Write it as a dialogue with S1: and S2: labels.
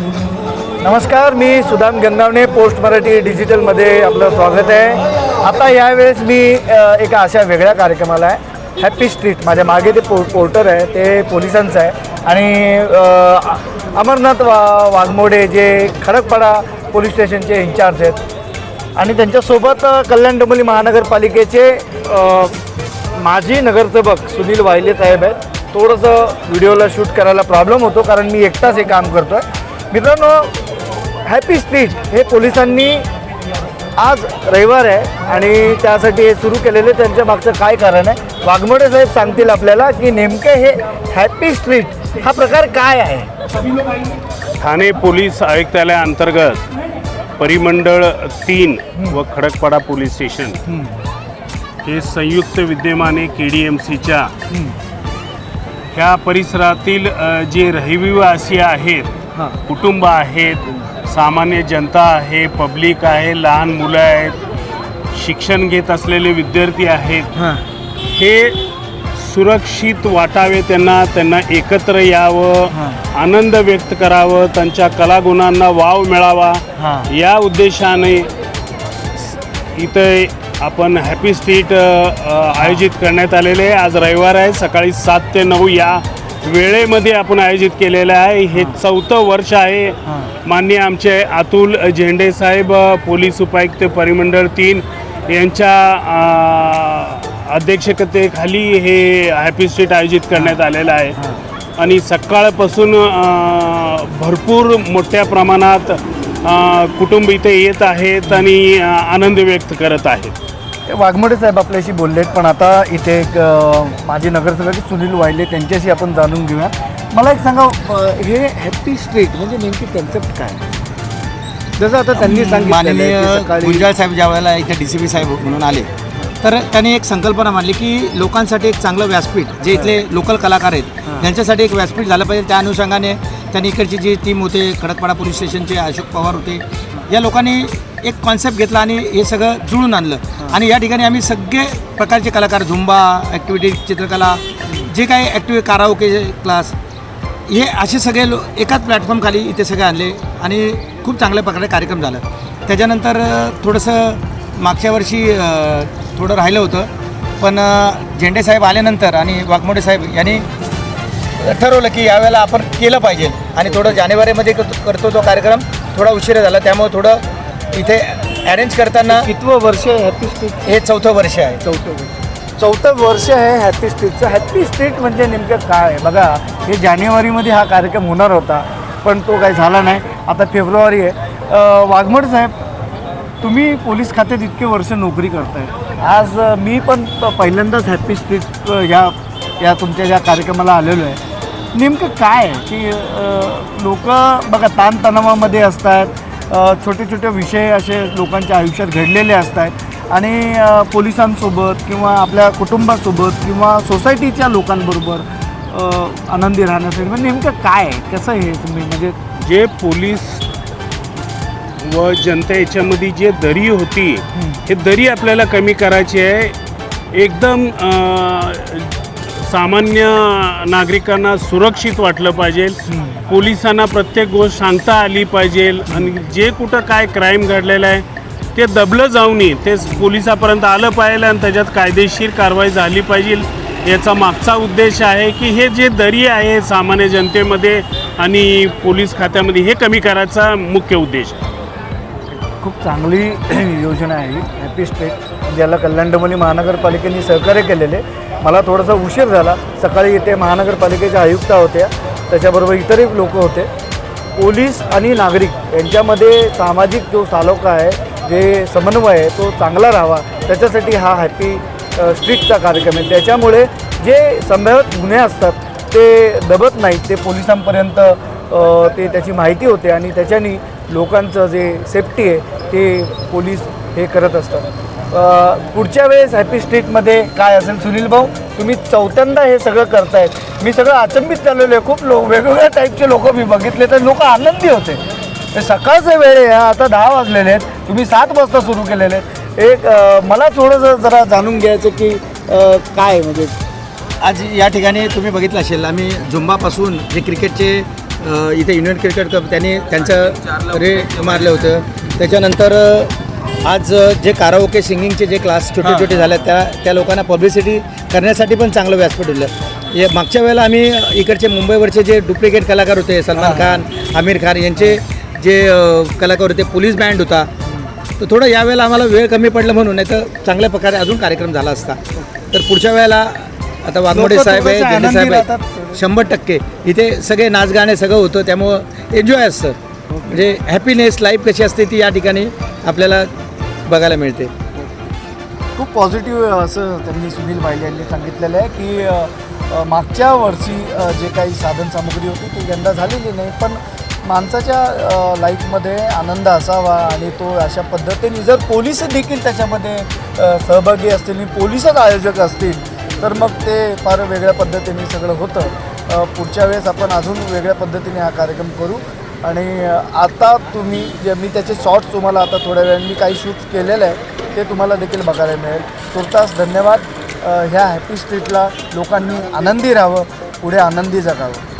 S1: नमस्कार मी सुदाम गंगावणे पोस्ट मराठी डिजिटलमध्ये आपलं स्वागत आहे. आता यावेळेस मी एका अशा वेगळ्या कार्यक्रमाला आहे. हॅपी स्ट्रीट माझ्या मागे ते पो पोर्टर आहे ते पोलिसांचं आहे. आणि अमरनाथ वा वाघमोडे जे खडकपाडा पोलीस स्टेशनचे इन्चार्ज आहेत. आणि त्यांच्यासोबत कल्याण डोंबिवली महानगरपालिकेचे माजी नगरसेवक सुनील वाहिले साहेब आहेत. थोडंसं व्हिडिओला शूट करायला प्रॉब्लेम होतो कारण मी एकटाच हे काम करतो आहे मित्रांनो हॅपी स्ट्रीट हे पोलिसांनी आज रविवार आहे आणि त्यासाठी हे सुरू केलेले त्यांच्या मागचं काय कारण आहे? वाघमोडे साहेब सांगतील आपल्याला की नेमकं हे हॅपी स्ट्रीट हा प्रकार काय आहे?
S2: ठाणे पोलीस आयुक्तालयाअंतर्गत परिमंडळ तीन व खडकपाडा पोलीस स्टेशन हे संयुक्त विद्यमाने के डी एम सीच्या ह्या परिसरातील जे रहिवासी आहेत कुटुंब आहेत सामान्य जनता आहे पब्लिक आहे लहान मुलं आहेत शिक्षण घेत असलेले विद्यार्थी आहेत.
S1: हां.
S2: सुरक्षित वाटावे त्यांना त्यांना एकत्र यावं. आनंद व्यक्त करावं त्यांच्या कलागुणांना वाव मिळावा. या उद्देशाने इथं आपण हॅपी स्ट्रीट आयोजित करण्यात आलेले आहे. आज रविवार आहे सकाळी सात ते नऊ या वेळेमध्ये आपण आयोजित केलेलं आहे. हे चौथं वर्ष आहे. माननीय आमचे अतुल झेंडे साहेब पोलीस उपायुक्त परिमंडळ तीन यांच्या अ, अध्यक्षतेखाली हे हॅपी स्ट्रीट आयोजित करण्यात आलेलं आहे. आणि सकाळपासून भरपूर मोठ्या प्रमाणात कुटुंब इथे येत आहेत आणि आनंद व्यक्त करत आहेत.
S1: वाघमोडे साहेब आपल्याशी बोललेत पण आता इथे एक माजी नगरसेवक सुनील वायले त्यांच्याशी आपण जाणून घेऊया. मला एक सांगा हे हॅपी स्ट्रीट म्हणजे नेमकी कन्सेप्ट काय? जसं आता त्यांनी सांगितलं
S3: माननीय गुंजाळ साहेब ज्या वेळेला इथे डी सी पी साहेब म्हणून आले तर त्यांनी एक संकल्पना मांडली की लोकांसाठी एक चांगलं व्यासपीठ जे इथले लोकल कलाकार आहेत त्यांच्यासाठी एक व्यासपीठ झालं पाहिजे. त्या अनुषंगाने त्यांनी इकडची जी टीम होते खडकपाडा पोलीस स्टेशनचे अशोक पवार होते या लोकांनी एक कॉन्सेप्ट घेतला आणि हे सगळं जुळून आणलं. आणि या ठिकाणी आम्ही सगळे प्रकारचे कलाकार झुंबा ॲक्टिव्हिटी चित्रकला जे काही ॲक्टिव्हिटी काराओके क्लास हे असे सगळे लो एकाच प्लॅटफॉर्मखाली इथे सगळे आणले आणि खूप चांगल्या प्रकारे कार्यक्रम झाला. त्याच्यानंतर थोडंसं मागच्या वर्षी थोडं राहिलं होतं. पण झेंडे साहेब आल्यानंतर आणि वाघमोडे साहेब यांनी ठरवलं की यावेळेला आपण केलं पाहिजे. आणि थोडं जानेवारीमध्ये करतो तो कार्यक्रम. थोडा उशिरा झाला त्यामुळे थोडं इथे अरेंज करताना
S1: कितवं वर्ष आहे हॅपी स्ट्रीट
S3: हे चौथं वर्ष आहे.
S1: चौथं वर्ष. चौथं वर्ष आहे हॅपी स्ट्रीटचं हॅपी स्ट्रीट म्हणजे नेमकं काय आहे? बघा हे जानेवारीमध्ये हा कार्यक्रम होणार होता पण तो काही झाला नाही. आता फेब्रुवारी आहे. वाघमोडे साहेब तुम्ही पोलीस खात्यात इतके वर्ष नोकरी करताय. आज मी पण पहिल्यांदाच हॅपी स्ट्रीट ह्या या तुमच्या ज्या कार्यक्रमाला आलेलो आहे. नेमकं काय आहे? की लोक बघा ताणतणावामध्ये असतात छोटे छोटे विषय असे लोकांच्या आयुष्यात घडलेले असतात. आणि पोलिसांसोबत किंवा आपल्या कुटुंबासोबत किंवा सोसायटीच्या लोकांबरोबर आनंदी राहण्यासाठी म्हणजे नेमकं काय आहे? कसं हे तुम्ही? म्हणजे
S2: जे पोलीस व जनता याच्यामध्ये जे दरी होती हे दरी आपल्याला कमी करायची आहे. एकदम सामान्य नागरिकांना सुरक्षित वाटलं पाहिजे. पोलिसांना प्रत्येक गोष्ट सांगता आली पाहिजे. आणि जे कुठं काय क्राईम घडलेलं आहे ते दबलं जाऊ नये ते पोलिसापर्यंत आलं पाहिजे आणि त्याच्यात कायदेशीर कारवाई झाली पाहिजे. याचा मागचा उद्देश आहे की हे जे दरी आहे सामान्य जनतेमध्ये आणि पोलीस खात्यामध्ये हे कमी करायचा मुख्य उद्देश. आहे
S1: खूप चांगली योजना आहे. हॅपी स्टेट ज्याला कल्याण डोंबिवली महानगरपालिकेने सहकार्य केलेले. मला थोडासा उशीर झाला. सकाळी इथे महानगरपालिकेच्या आयुक्ता होत्या. त्याच्याबरोबर इतरही लोक होते. पोलीस आणि नागरिक यांच्यामध्ये सामाजिक जो सालोखा आहे जे समन्वय आहे तो चांगला राहावा. त्याच्यासाठी हा हॅपी स्ट्रीटचा कार्यक्रम आहे. त्याच्यामुळे जे संभाव्य गुन्हे असतात ते दबत नाहीत. ते पोलिसांपर्यंत ते त्याची माहिती होते आणि त्याच्यानी लोकांचं जे सेफ्टी आहे ते पोलीस हे करत असतात. पुढच्या वेळेस हॅपी स्ट्रीटमध्ये काय असेल सुनील भाऊ तुम्ही चौथ्यांदा हे सगळं करतायत. मी सगळं अचंबित झालेलो आहे. खूप लोक वेगवेगळ्या टाईपचे लोक मी बघितले तर लोक आनंदी होते. ते सकाळचे वेळ आहे आता दहा वाजलेले आहेत. तुम्ही सात वाजता सुरू केलेले आहेत. एक मला थोडंसं जरा जाणून घ्यायचं की काय म्हणजे?
S3: आज या ठिकाणी तुम्ही बघितलं असेल आम्ही झुंबापासून जे क्रिकेटचे इथे युनियन क्रिकेट कप त्यांनी त्यांचं रे मारलं होतं. त्याच्यानंतर आज जे काराओके सिंगिंगचे जे क्लास छोटे छोटे झाले त्या त्या लोकांना पब्लिसिटी करण्यासाठी पण चांगलं व्यासपीठ दिलं मागच्या वेळेला आम्ही इकडचे मुंबईवरचे जे डुप्लिकेट कलाकार होते सलमान खान आमिर खान यांचे जे कलाकार होते पोलीस बँड होता. तर थोडं यावेळेला आम्हाला वेळ कमी पडलं म्हणून नाही तर चांगल्या प्रकारे अजून कार्यक्रम झाला असता. तर पुढच्या वेळेला आता वाघमोडे साहेब आहे झेंडे साहेब आहे शंभर टक्के. इथे सगळे नाचगाणे सगळं होतं त्यामुळं एन्जॉय असतं. म्हणजे हॅपीनेस लाईफ कशी असते ती या ठिकाणी आपल्याला बघायला मिळते.
S1: खूप पॉझिटिव्ह असं त्यांनी सुनील भाई यांनी सांगितलेलं आहे की मागच्या वर्षी जे काही साधनसामुग्री होती ती यंदा झालेली नाही पण माणसाच्या लाईफमध्ये आनंद असावा आणि तो अशा पद्धतीने जर पोलीस देखील त्याच्यामध्ये सहभागी असतील आणि पोलिसच आयोजक असतील तर मग ते फार वेगळ्या पद्धतीने सगळं होतं. पुढच्या वेळेस आपण अजून वेगळ्या पद्धतीने हा कार्यक्रम करू. आणि आता तुम्ही जे मी त्याचे शॉर्ट्स तुम्हाला आता थोड्या वेळाने मी काही शूट केलेलं आहे ते तुम्हाला देखील बघायला मिळेल. तुर्तास धन्यवाद. ह्या हॅपी स्ट्रीटला लोकांनी आनंदी राहावं पुढे आनंदी जगावं.